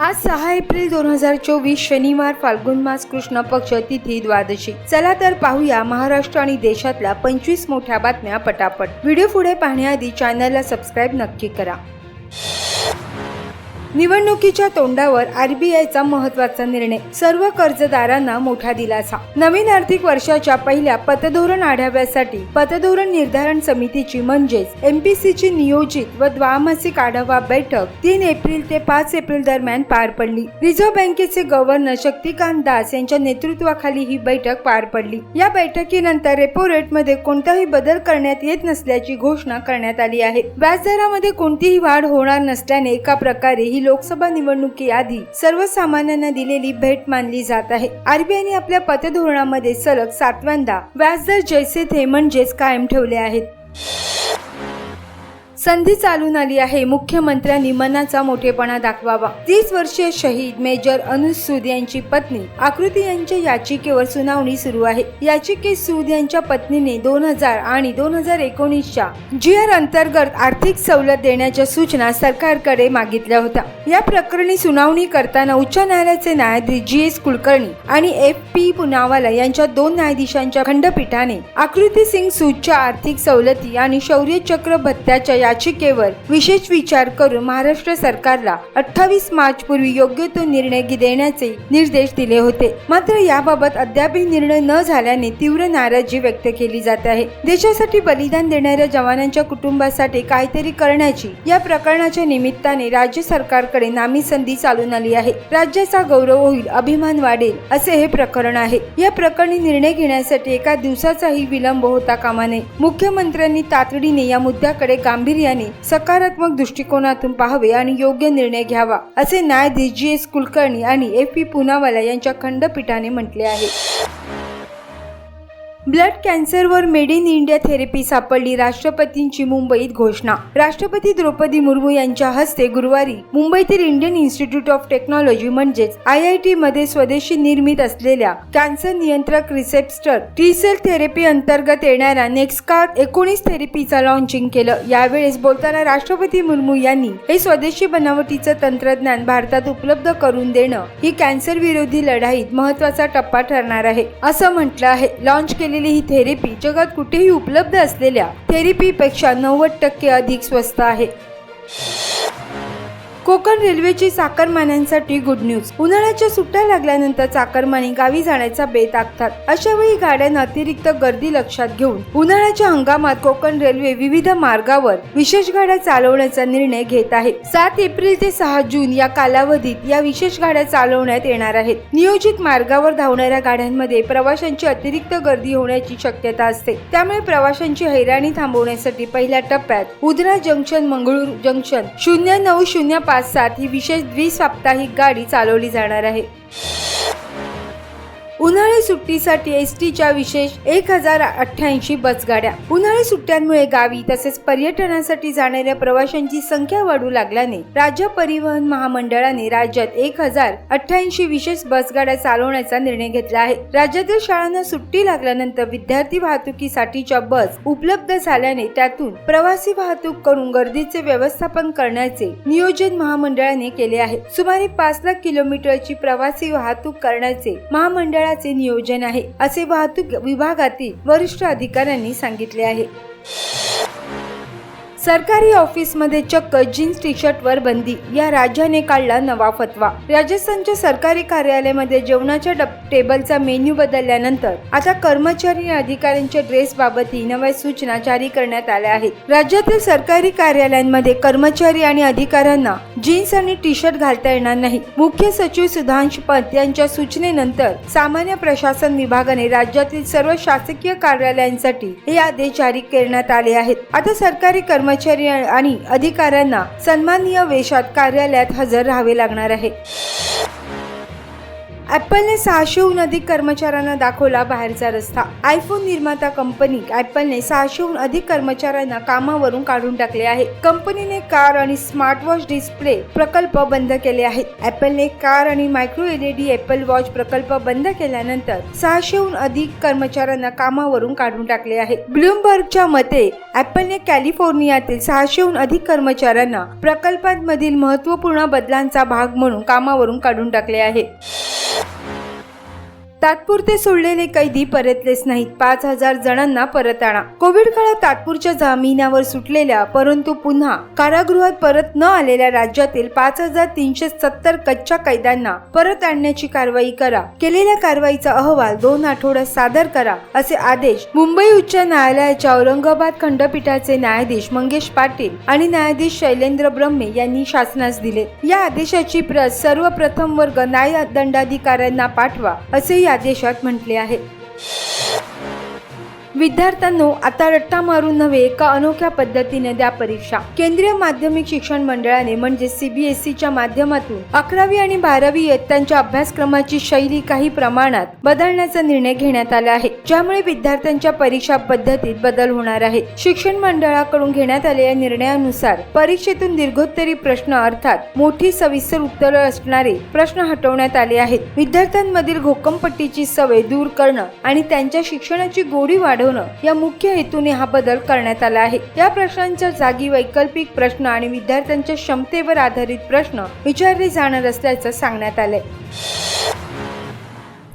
आज सहा एप्रिल दोन हजार चोवीस शनिवार फाल्गुन मास कृष्ण पक्ष तिथी द्वादशी. चला तर पाहूया महाराष्ट्र आणि देशातल्या पंचवीस मोठ्या बातम्या पटापट. व्हिडिओ पुढे पाहण्याआधी चॅनलला सबस्क्राईब नक्की करा. निवडणुकीच्या तोंडावर आरबीआयचा महत्त्वाचा निर्णय. सर्व कर्जदारांना मोठा दिलासा. नवीन आर्थिक वर्षाच्या पहिल्या पतधोरण आढाव्यासाठी पतधोरण निर्धारण समितीची म्हणजेच एमपीसीची नियोजित व द्वामासिक आढावा बैठक तीन एप्रिल ते पाच एप्रिल दरम्यान पार पडली. रिझर्व्ह बँकेचे गव्हर्नर शक्तिकांत दास यांच्या नेतृत्वाखाली ही बैठक पार पडली. या बैठकीनंतर रेपो रेटमध्ये कोणताही बदल करण्यात येत नसल्याची घोषणा करण्यात आली आहे. व्याजदरामध्ये कोणतीही वाढ होणार नसल्याने एका प्रकारे ही ही लोकसभा निवडणुकीआधी सर्वसामान्यांना दिलेली भेट मानली जात आहे. आरबीआयने आपल्या पतधोरणामध्ये सलग सातव्यांदा व्याजदर जैसे थे म्हणजेच कायम ठेवले आहेत. संधी चालून आली आहे. मुख्यमंत्र्यांनी मनाचा मोठेपणा दाखवावा. तीस वर्षीय शहीद मेजर अनुज सूद यांची पत्नी आकृती यांच्या याचिकेवर सुनावणी सुरू आहे. याचिकेत सूद यांच्या पत्नीने दोन हजार आणि दोन हजार एकोणीसच्या जी आर अंतर्गत आर्थिक सवलत देण्याच्या सूचना सरकारकडे मागितल्या होत्या. या प्रकरणी सुनावणी करताना उच्च न्यायालयाचे न्यायाधीश जी एस कुलकर्णी आणि एफ पी पुनावाला यांच्या दोन न्यायाधीशांच्या खंडपीठाने आकृती सिंग सूदच्या आर्थिक सवलती आणि शौर्य चक्र भत्त्याच्या याचिकेवर विशेष विचार करून महाराष्ट्र सरकारला अठ्ठावीस मार्च पूर्वी योग्य तो निर्णय देण्याचे निर्देश दिले होते. मात्र याबाबत अद्यापही निर्णय न झाल्याने तीव्र नाराजी व्यक्त केली जात आहे. देशासाठी बलिदान देणाऱ्या जवानांच्या कुटुंबासाठी काहीतरी करण्याची या प्रकरणाच्या निमित्ताने राज्य सरकारकडे नामी संधी चालून आली आहे. राज्याचा गौरव होईल अभिमान वाढेल असे हे प्रकरण आहे. या प्रकरणी निर्णय घेण्यासाठी एका दिवसाचाही विलंब होता कामा नये. मुख्यमंत्र्यांनी तातडीने या मुद्द्याकडे गांभीर्याने सकारात्मक दृष्टिकोनातून पाहावे आणि योग्य निर्णय घ्यावा असे न्यायाधीश जी एस कुलकर्णी आणि एफ पी पुनावाला यांच्या खंडपीठाने म्हटले आहे. ब्लड कॅन्सरवर मेड इन इंडिया थेरपी सापडली राष्ट्रपतींची मुंबईत घोषणा. राष्ट्रपती द्रौपदी मुर्मू यांच्या हस्ते गुरुवारी मुंबईतील इंडियन इन्स्टिट्यूट ऑफ टेक्नॉलॉजी म्हणजेच आय आय टी मध्ये स्वदेशी निर्मित असलेल्या कॅन्सर नियंत्रक रिसेप्टर टी सेल थेरपी अंतर्गत येणाऱ्या नेक्स्कार एकोणीस थेरपीचा लॉन्चिंग केलं. यावेळेस बोलताना राष्ट्रपती मुर्मू यांनी हे स्वदेशी बनावटीचं तंत्रज्ञान भारतात उपलब्ध करून देणं ही कॅन्सर विरोधी लढाईत महत्त्वाचा टप्पा ठरणार आहे असं म्हटलं आहे. लॉन्च केले असलेली ही थेरपी जगात कुठेही उपलब्ध असलेल्या थेरपीपेक्षा नव्वद टक्के अधिक स्वस्त आहे. कोकण रेल्वेची चाकरमान्यांसाठी गुड न्यूज उन्हाळ्याच्या सुट्ट्या लागल्यानंतर चाकरमानी गावी जाण्याचा बेत आखतात. अशा वेळी गाड्यांना अतिरिक्त गर्दी लक्षात घेऊन उन्हाळ्याच्या हंगामात कोकण रेल्वे विविध मार्गावर विशेष गाड्या चालवण्याचा निर्णय घेत आहे. सात एप्रिल ते सहा जून या कालावधीत या विशेष गाड्या चालवण्यात येणार आहेत. नियोजित मार्गावर धावणाऱ्या गाड्यांमध्ये प्रवाशांची अतिरिक्त गर्दी होण्याची शक्यता असते. त्यामुळे प्रवाशांची हैराणी थांबवण्यासाठी पहिल्या टप्प्यात उधना जंक्शन मंगळूर जंक्शन शून्य नऊ शून्य पाच सात ही विशेष द्विसाप्ताहिक गाडी चालवली जाणार आहे. उन्हाळी सुट्टीसाठी एस टीच्या विशेष एक हजार अठ्ठ्याऐंशी बसगाड्या. उन्हाळी सुट्ट्यांमुळे गावी तसेच पर्यटनासाठी जाणाऱ्या प्रवाशांची संख्या वाढू लागल्याने राज्य परिवहन महामंडळाने राज्यात एक हजार अठ्ठ्याऐंशी विशेष बसगाड्या चालवण्याचा निर्णय घेतला आहे. राज्यातील शाळांना सुट्टी लागल्यानंतर विद्यार्थी वाहतुकीसाठीच्या बस उपलब्ध झाल्याने त्यातून प्रवासी वाहतूक करून गर्दीचे व्यवस्थापन करण्याचे नियोजन महामंडळाने केले आहे. सुमारे पाच लाख किलोमीटरची प्रवासी वाहतूक करण्याचे महामंडळ मंडळाचे नियोजन आहे असे वाहतूक विभागातील वरिष्ठ अधिकाऱ्यांनी सांगितले आहे. सरकारी ऑफिसमध्ये चक्क जीन्स टी शर्टवर बंदी. या राज्याने काढला नवा फतवा. राजस्थानच्या सरकारी कार्यालयामध्ये जेवणाच्या डब टेबलचा मेन्यू बदलल्यानंतर आता कर्मचारी आणि अधिकाऱ्यांच्या ड्रेस बाबतही नव्या सूचना जारी करण्यात आल्या आहेत. राज्यातील सरकारी कार्यालयांमध्ये कर्मचारी आणि अधिकाऱ्यांना जीन्स आणि टी शर्ट घालता येणार नाही. मुख्य सचिव सुधांश पंत यांच्या सूचनेनंतर सामान्य प्रशासन विभागाने राज्यातील सर्व शासकीय कार्यालयांसाठी हे आदेश जारी करण्यात आले आहेत. आता सरकारी कर्मचारी आणि अधिकाऱ्यांना सन्माननीय वेशात कार्यालयात हजर राहावे लागणार आहे. ॲपलने सहाशेहून अधिक कर्मचाऱ्यांना दाखवला बाहेरचा रस्ता. आयफोन निर्माता कंपनी ॲपलने सहाशेहून अधिक कर्मचाऱ्यांना कामावरून काढून टाकले आहे. कंपनीने कार आणि स्मार्टवॉच डिस्प्ले प्रकल्प बंद केले आहेत. ॲपलने कार आणि मायक्रो एलईडी ॲपल वॉच प्रकल्प बंद केल्यानंतर सहाशेहून अधिक कर्मचाऱ्यांना कामावरून काढून टाकले आहे. ब्लूमबर्गच्या मते ॲपलने कॅलिफोर्नियातील सहाशेहून अधिक कर्मचाऱ्यांना प्रकल्पांमधील महत्त्वपूर्ण बदलांचा भाग म्हणून कामावरून काढून टाकले आहे. तात्पुरते सोडलेले कैदी परतलेच नाहीत. पाच हजार जणांना परत आणा. कोविड काळात तात्पुरच्या जामिनावर सुटलेल्या परंतु पुन्हा कारागृहात परत न आलेल्या राज्यातील पाच हजार तीनशे सत्तर कच्च्या कैद्यांना परत आणण्याची कारवाई करा. केलेल्या कारवाईचा अहवाल दोन आठवड्यात सादर करा असे आदेश मुंबई उच्च न्यायालयाच्या औरंगाबाद खंडपीठाचे न्यायाधीश मंगेश पाटील आणि न्यायाधीश शैलेंद्र ब्रह्मे यांनी शासनास दिले. या आदेशाची प्रत सर्वप्रथम वर्ग न्याय दंडाधिकाऱ्यांना पाठवा असे या आदेशात म्हटले आहे. विद्यार्थ्यांनो आता रट्टा मारून नव्हे एका अनोख्या पद्धतीने द्या परीक्षा. केंद्रीय माध्यमिक शिक्षण मंडळाने म्हणजे सीबीएसईच्या माध्यमातून अकरावी आणि बारावी इयत्तांच्या अभ्यासक्रमाची शैली काही प्रमाणात बदलण्याचा निर्णय घेण्यात आला आहे. ज्यामुळे विद्यार्थ्यांच्या परीक्षा पद्धतीत बदल होणार आहे. शिक्षण मंडळाकडून घेण्यात आलेल्या निर्णयानुसार परीक्षेतून दीर्घोत्तरी प्रश्न अर्थात मोठी सविस्तर उत्तरं असणारे प्रश्न हटवण्यात आले आहेत. विद्यार्थ्यांमधील घोकमपट्टीची सवय दूर करणं आणि त्यांच्या शिक्षणाची गोडी वाढ वाढवणं या मुख्य हेतूने हा बदल करण्यात आला आहे. या प्रश्नांच्या जागी वैकल्पिक प्रश्न आणि विद्यार्थ्यांच्या क्षमतेवर आधारित प्रश्न विचारले जाणार असल्याचं सांगण्यात आलंय.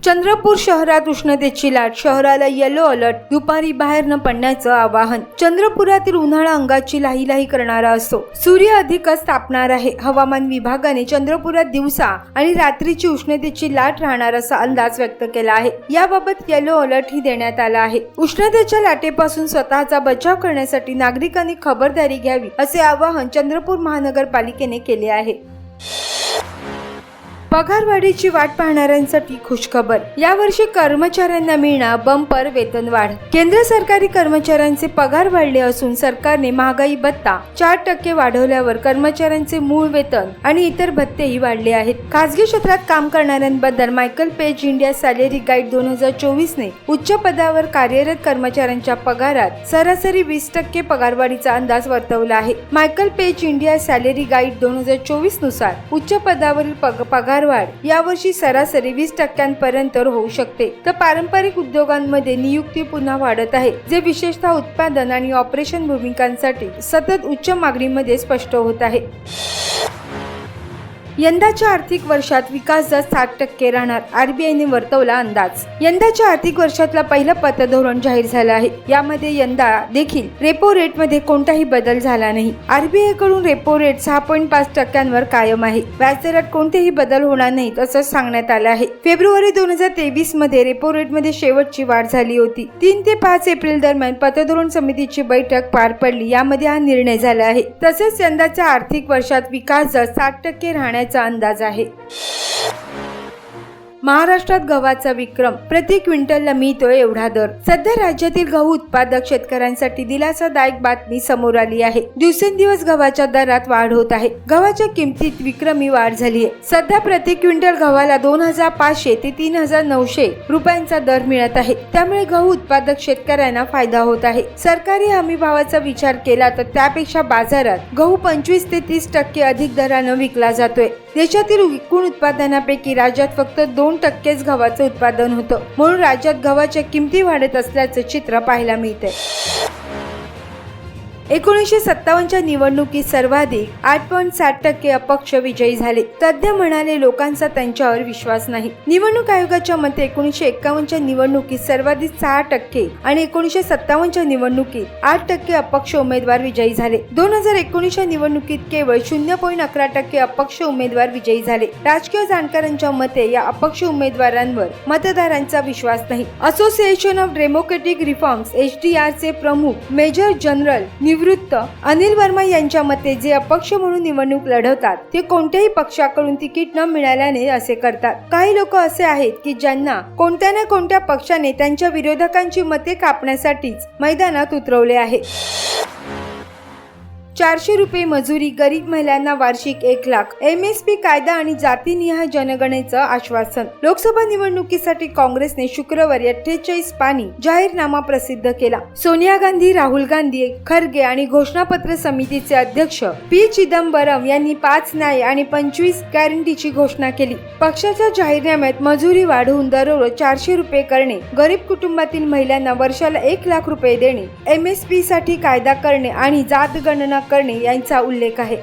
चंद्रपूर शहरात उष्णतेची लाट शहराला येलो अलर्ट दुपारी बाहेर न पडण्याचं आवाहन. चंद्रपुरातील उन्हाळा अंगाची लाही लाही करणारा असतो सूर्य अधिकच तापणार आहे. हवामान विभागाने चंद्रपुरात दिवसा आणि रात्रीची उष्णतेची लाट राहणार असा अंदाज व्यक्त केला आहे. याबाबत येलो अलर्ट ही देण्यात आला आहे. उष्णतेच्या लाटेपासून स्वतःचा बचाव करण्यासाठी नागरिकांनी खबरदारी घ्यावी असे आवाहन चंद्रपूर महानगरपालिकेने केले आहे. पगारवाढीची वाट पाहणाऱ्यांसाठी खुशखबर. यावर्षी कर्मचाऱ्यांना मिळणार बंपर वेतन वाढ केंद्र सरकारी कर्मचाऱ्यांचे पगार वाढले असून सरकारने महागाई भत्ता चार टक्के वाढवल्यावर कर्मचाऱ्यांचे मूळ वेतन आणि इतर भत्तेही वाढले आहेत. खासगी क्षेत्रात काम करणाऱ्यांबद्दल Michael Page India salary guide दोन हजार चोवीस ने उच्च पदावर कार्यरत कर्मचाऱ्यांच्या पगारात सरासरी वीस टक्के पगारवाढीचा अंदाज वर्तवला आहे. Michael Page India salary guide दोन हजार चोवीसनुसार उच्च पदावरील पगार पग- पगारवाढ यावर्षी सरासरी वीस टक्क्यांपर्यंत होऊ शकते. तर पारंपरिक उद्योगांमध्ये नियुक्ती पुन्हा वाढत आहे जे विशेषतः उत्पादन आणि ऑपरेशन भूमिकांसाठी सतत उच्च मागणीमध्ये स्पष्ट होत आहे. यंदाच्या आर्थिक वर्षात विकास दर सात टक्के राहणार. आरबीआयने वर्तवला अंदाज. यंदाच्या आर्थिक वर्षातला पहिलं पतधोरण जाहीर झालं आहे. यामध्ये यंदा देखील रेपो रेटमध्ये कोणताही बदल झाला नाही. आरबीआयकडून रेपो रेट सहा पॉईंट पाच टक्क्यांवर कायम आहे. व्याजदरात कोणतेही बदल होणार नाहीत असं सांगण्यात आलं आहे. फेब्रुवारी दोन हजार तेवीसमध्ये रेपो रेटमध्ये शेवटची वाढ झाली होती. तीन ते पाच एप्रिल दरम्यान पतधोरण समितीची बैठक पार पडली. यामध्ये हा निर्णय झाला आहे. तसेच यंदाच्या आर्थिक वर्षात विकास दर सात टक्के राहण्याचा अंदाज आहे. महाराष्ट्रात गव्हाचा विक्रम प्रति क्विंटलला मिळतोय एवढा दर. सध्या राज्यातील गहू उत्पादक शेतकऱ्यांसाठी दिलासादायक बातमी समोर आली आहे. दिवसेंदिवस गव्हाच्या दरात वाढ होत आहे. गव्हाच्या किमतीत विक्रमी वाढ झाली आहे. सध्या प्रति क्विंटल गव्हाला दोन हजार पाचशे ते तीन हजार नऊशे रुपयांचा दर मिळत आहे. त्यामुळे गहू उत्पादक शेतकऱ्यांना फायदा होत आहे. सरकारी हमी भावाचा विचार केला तर त्यापेक्षा बाजारात गहू पंचवीस ते तीस टक्के अधिक दरानं विकला जातोय. देशातील एकूण उत्पादनापैकी राज्यात फक्त दोन टक्केच गव्हाचं उत्पादन होतं. म्हणून राज्यात गव्हाच्या किमती वाढत असल्याचं चित्र पाहायला मिळतंय. एकोणीसशे सत्तावन्नच्या निवडणुकीत सर्वाधिक आठ पॉईंट साठ टक्के अपक्ष विजयी झाले. तज्ज्ञ म्हणाले लोकांचा त्यांच्यावर विश्वास नाही. निवडणूक आयोगाच्या मते एकोणीसशे एकावन्नच्या निवडणुकीत सर्वाधिक सहा टक्के आणि एकोणीसशे सत्तावन्नच्या निवडणुकीत आठ टक्के अपक्ष उमेदवार विजयी झाले. दोन हजार एकोणीसच्या निवडणुकीत केवळ शून्य पॉईंट अकरा टक्के अपक्ष उमेदवार विजयी झाले. राजकीय जाणकारांच्या मते या अपक्ष उमेदवारांवर मतदारांचा विश्वास नाही. Association of Democratic Reforms H D R चे प्रमुख मेजर जनरल निवृत्त. अनिल वर्मा यांच्या मते जे अपक्ष म्हणून निवडणूक लढवतात ते कोणत्याही पक्षाकडून तिकीट न मिळाल्याने असे करतात. काही लोक असे आहेत की ज्यांना कोणत्या ना कोणत्या पक्षाने त्यांच्या विरोधकांची मते कापण्यासाठीच मैदानात उतरवले आहे चारशे रुपये मजुरी गरीब महिलांना वार्षिक एक लाख. एम एस पी कायदा आणि जातीनिहाय जनगणनेचं आश्वासन. लोकसभा निवडणुकीसाठी काँग्रेसने शुक्रवारी अठ्ठेचाळीस पाणी जाहीरनामा प्रसिद्ध केला. सोनिया गांधी राहुल गांधी खरगे आणि घोषणापत्र समितीचे अध्यक्ष पी चिदंबरम यांनी पाच न्याय आणि पंचवीस गॅरंटीची घोषणा केली. पक्षाच्या जाहीरनाम्यात मजुरी वाढवून दररोज चारशे रुपये करणे गरीब कुटुंबातील महिलांना वर्षाला एक लाख रुपये देणे एम एस पी साठी कायदा करणे आणि जात गणना करणे यांचा उल्लेख आहे.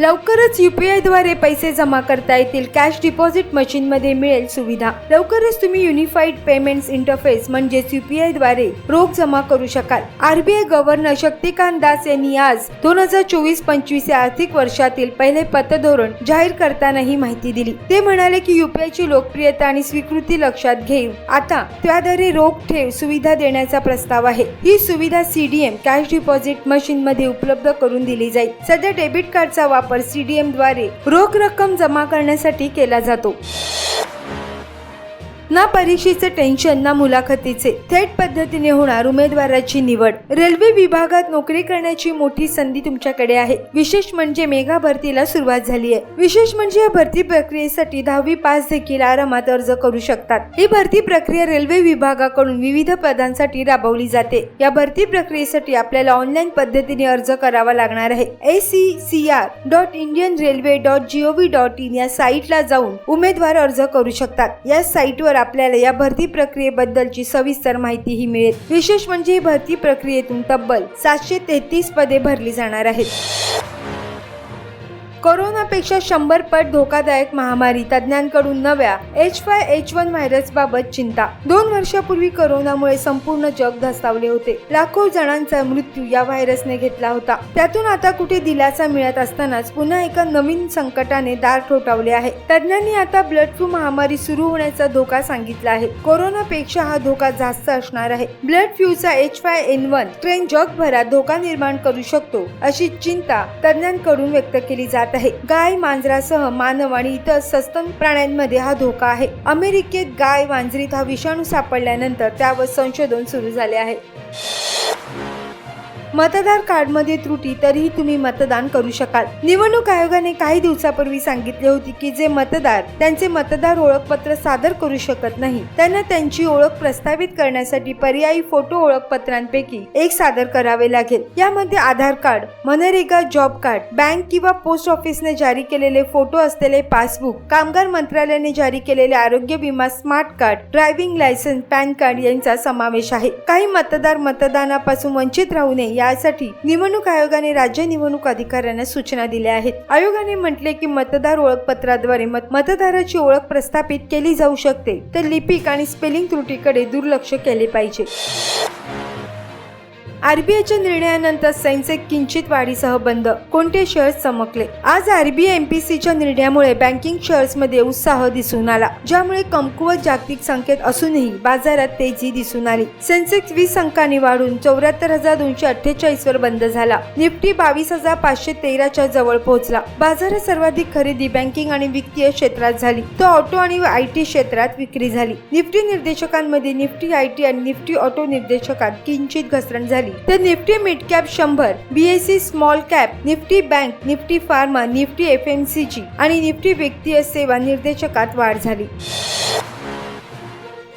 लवकरच युपीआयद्वारे पैसे जमा करता येतील. कॅश डिपॉझिट मशीन मध्ये मिळेल सुविधा. लवकरच तुम्ही युनिफाईड पेमेंट्स इंटरफेस म्हणजेच युपीआयद्वारे रोख जमा करू शकाल. आरबीआय गव्हर्नर शक्तिकांत दास यांनी आज दोन हजार चोवीस पंचवीस या आर्थिक वर्षातील पहिले पतधोरण जाहीर करताना ही माहिती दिली. ते म्हणाले की युपीआय ची लोकप्रियता आणि स्वीकृती लक्षात घेऊन आता त्याद्वारे रोख ठेव सुविधा देण्याचा प्रस्ताव आहे. ही सुविधा सीडीएम कॅश डिपॉझिट मशीन मध्ये उपलब्ध करून दिली जाईल. सध्या डेबिट कार्डचा वापर सीडीएमद्वारे रोख रक्कम जमा करण्यासाठी केला जातो. ना परीक्षेचे टेन्शन ना मुलाखतीचे. थेट पद्धतीने होणार उमेदवाराची निवड. रेल्वे विभागात नोकरी करण्याची मोठी संधी तुमच्याकडे आहे. विशेष म्हणजे मेगा भरतीला सुरुवात झाली आहे. विशेष म्हणजे या भरती प्रक्रियेसाठी दहावी पास देखील आरामात अर्ज करू शकतात. ही भरती प्रक्रिया रेल्वे विभागाकडून विविध पदांसाठी राबवली जाते. या भरती प्रक्रियेसाठी आपल्याला ऑनलाईन पद्धतीने अर्ज करावा लागणार आहे. A C C R dot Indian railway dot gov dot in या साईटला जाऊन उमेदवार अर्ज करू शकतात. या साईटवर आपल्याला या भरती प्रक्रियेबद्दलची सविस्तर माहितीही मिळेल. विशेष म्हणजे ही भरती प्रक्रियेतून तब्बल सातशे तेहतीस पदे भरली जाणार आहेत. कोरोनापेक्षा शंभर पट धोकादायक महामारी तज्ज्ञांकडून नव्या H five H one virus बाबत चिंता. दोन वर्षापूर्वी कोरोनामुळे संपूर्ण जग धस्तावले होते. लाखो जणांचा मृत्यू या व्हायरसने घेतला होता. त्यातून आता कुठे दिलासा मिळत असतानाच पुन्हा एका नवीन संकटाने दार ठोठावले आहे. तज्ज्ञांनी आता ब्लड फ्लू महामारी सुरू होण्याचा धोका सांगितला आहे. कोरोनापेक्षा हा धोका जास्त असणार आहे. ब्लड फ्लूचा H five N one train जगभरात धोका निर्माण करू शकतो अशी चिंता तज्ज्ञांकडून व्यक्त केली जात आहे. गाय मांजरासह मानव आणि इतर सस्तन प्राण्यांमध्ये हा धोका आहे. अमेरिकेत गाय मांजरीत हा विषाणू सापडल्यानंतर त्यावर संशोधन सुरू झाले आहे. मतदार कार्डमध्ये त्रुटी तरीही तुम्ही मतदान करू शकाल. निवडणूक आयोगाने काही दिवसापूर्वी सांगितले होते की जे मतदार त्यांचे मतदार ओळखपत्र सादर करू शकत नाही त्यांना त्यांची ओळख प्रस्थापित करण्यासाठी पर्यायी फोटो ओळखपत्रांपैकी एक सादर करावे लागेल. यामध्ये Aadhaar card MNREGA job card bank किंवा पोस्ट ऑफिसने जारी केलेले फोटो असलेले पासबुक कामगार मंत्रालयाने जारी केलेले आरोग्य विमा smart card driving licence PAN card यांचा समावेश आहे. काही मतदार मतदानापासून वंचित राहू नये यासाठी निवडणूक आयोगाने राज्य निवडणूक अधिकाऱ्यांना सूचना दिल्या आहेत. आयोगाने म्हटले की मतदार ओळखपत्राद्वारे मत मतदाराची ओळख प्रस्थापित केली जाऊ शकते. तर लिपिक आणि स्पेलिंग त्रुटीकडे दुर्लक्ष केले पाहिजे. आरबीआयच्या निर्णयानंतर सेन्सेक किंचित वाढीसह बंद कोणते शेअर्स चमकले? आज आरबीआय एमपीसीच्या निर्णयामुळे बँकिंग शेअर्समध्ये उत्साह दिसून आला ज्यामुळे कमकुवत जागतिक संकेत असूनही बाजारात तेजी दिसून आली. सेन्सेक्स वीस अंकांनी वाढून चौऱ्याहत्तर हजार दोनशे अठ्ठेचाळीस वर बंद झाला. निफ्टी बावीस हजार पाचशे तेराच्या जवळ पोहोचला. बाजारात सर्वाधिक खरेदी बँकिंग आणि वित्तीय क्षेत्रात झाली. तर ऑटो आणि आय टी क्षेत्रात विक्री झाली. निफ्टी निर्देशकांमध्ये निफ्टी आय टी आणि निफ्टी ऑटो निर्देशकात किंचित घसरण झाली. तर निफ्टी मिड कॅप शंभर BSC small cap Nifty bank Nifty pharma Nifty F M C G आणि निफ्टी वित्तीय सेवा निर्देशकात वाढ झाली.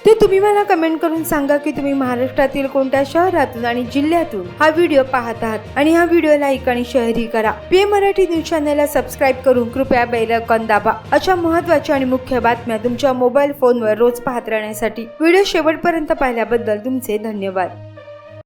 ते तुम्ही मला कमेंट करून सांगा की तुम्ही महाराष्ट्रातील कोणत्या शहरातून आणि जिल्ह्यातून हा व्हिडिओ पाहत आहात आणि हा व्हिडिओ लाईक आणि शेअरही करा. पी मराठी न्यूज चॅनलला सबस्क्राईब करून कृपया बेल आयकॉन दाबा. अशा महत्त्वाच्या आणि मुख्य बातम्या तुमच्या मोबाईल फोनवर रोज पाहत राहण्यासाठी. व्हिडिओ शेवटपर्यंत पाहिल्याबद्दल तुमचे धन्यवाद.